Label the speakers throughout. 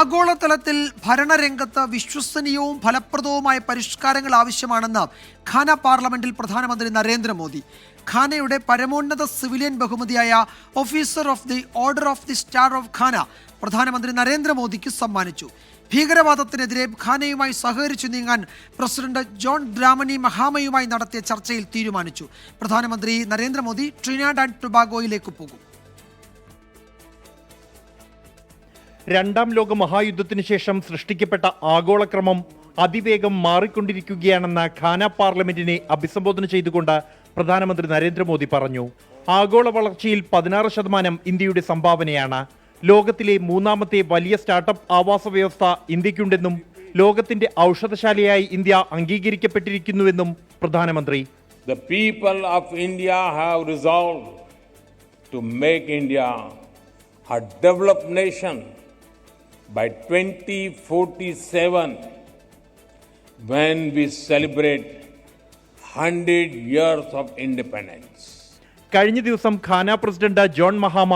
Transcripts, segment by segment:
Speaker 1: ആഗോളതലത്തിൽ ഭരണരംഗത്ത് വിശ്വസനീയവും ഫലപ്രദവുമായ പരിഷ്കാരങ്ങൾ ആവശ്യമാണെന്ന് ഖാന പാർലമെന്റിൽ പ്രധാനമന്ത്രി നരേന്ദ്രമോദി. ഖാനയുടെ പരമോന്നത സിവിലിയൻ ബഹുമതിയായ officer of the order of the star of Ghana പ്രധാനമന്ത്രി നരേന്ദ്രമോദിക്ക് സമ്മാനിച്ചു. ഭീകരവാദത്തിനെതിരെ ഖാനയുമായി സഹകരിച്ചു നീങ്ങാൻ പ്രസിഡന്റ് ജോൺ ദ്രാമണി മഹാമയുമായി നടത്തിയ ചർച്ചയിൽ തീരുമാനിച്ചു. പ്രധാനമന്ത്രി നരേന്ദ്രമോദി ട്രിനാഡ് ആൻഡ് ടൊബാഗോയിലേക്ക് പോകും.
Speaker 2: രണ്ടാം ലോക മഹായുദ്ധത്തിനു ശേഷം സൃഷ്ടിക്കപ്പെട്ട ആഗോളക്രമം അതിവേഗം മാറിക്കൊണ്ടിരിക്കുകയാണെന്ന ഖാന പാർലമെന്റിനെ അഭിസംബോധന ചെയ്തുകൊണ്ട് പ്രധാനമന്ത്രി നരേന്ദ്രമോദി പറഞ്ഞു. ആഗോള വളർച്ചയിൽ പതിനാറ് ശതമാനം ഇന്ത്യയുടെ സംഭാവനയാണ്. ലോകത്തിലെ മൂന്നാമത്തെ വലിയ സ്റ്റാർട്ടപ്പ് ആവാസ വ്യവസ്ഥ ഇന്ത്യക്കുണ്ടെന്നും ലോകത്തിന്റെ ഔഷധശാലയായി ഇന്ത്യ അംഗീകരിക്കപ്പെട്ടിരിക്കുന്നുവെന്നും പ്രധാനമന്ത്രി.
Speaker 3: The people by 2047 when we celebrate 100 years of independence.
Speaker 2: കഴിഞ്ഞ ദിവസം ഖാന പ്രസിഡന്റ് ജോൺ മഹാമ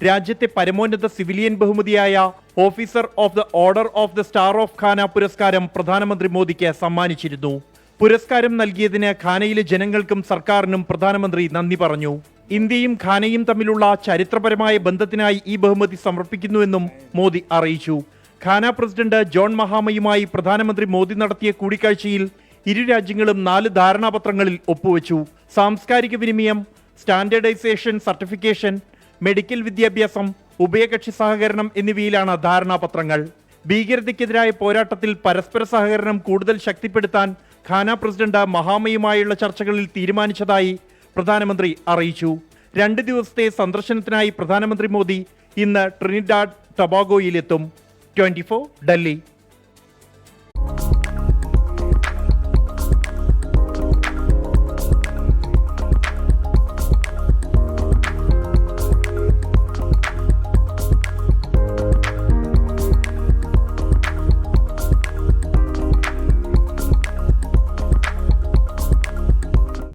Speaker 2: രാജ്യത്തെ പരമോന്നത സിവിലിയൻ ബഹുമതിയായ officer of the order of the star of Ghana പുരസ്കാരം പ്രധാനമന്ത്രി മോദിക്ക് സമ്മാനിച്ചിരുന്നു പുരസ്കാരം നൽകിയതിന് ഖാനയിലെ ജനങ്ങൾക്കും സർക്കാരിനും പ്രധാനമന്ത്രി നന്ദി പറഞ്ഞു ഇന്ത്യയും ഖാനയും തമ്മിലുള്ള ചരിത്രപരമായ ബന്ധത്തിനായി ഈ ബഹുമതി സമർപ്പിക്കുന്നുവെന്നും മോദി അറിയിച്ചു. ഖാന പ്രസിഡന്റ് ജോൺ മഹാമയുമായി പ്രധാനമന്ത്രി മോദി നടത്തിയ കൂടിക്കാഴ്ചയിൽ ഇരു രാജ്യങ്ങളും നാല് ധാരണാപത്രങ്ങളിൽ ഒപ്പുവെച്ചു. സാംസ്കാരിക വിനിമയം സ്റ്റാൻഡേർഡൈസേഷൻ സർട്ടിഫിക്കേഷൻ മെഡിക്കൽ വിദ്യാഭ്യാസം ഉഭയകക്ഷി സഹകരണം എന്നിവയിലാണ് ധാരണാപത്രങ്ങൾ. ഭീകരതയ്ക്കെതിരായ പോരാട്ടത്തിൽ പരസ്പര സഹകരണം കൂടുതൽ ശക്തിപ്പെടുത്താൻ ഖാന പ്രസിഡന്റ് മഹാമയുമായുള്ള ചർച്ചകളിൽ തീരുമാനിച്ചതായി പ്രധാനമന്ത്രി അറിയിച്ചു. രണ്ട് ദിവസത്തെ സന്ദർശനത്തിനായി പ്രധാനമന്ത്രി മോദി ഇന്ന് ട്രിനിഡാഡ് ടബാഗോയിലെത്തും. ട്വന്റി ഡൽഹി.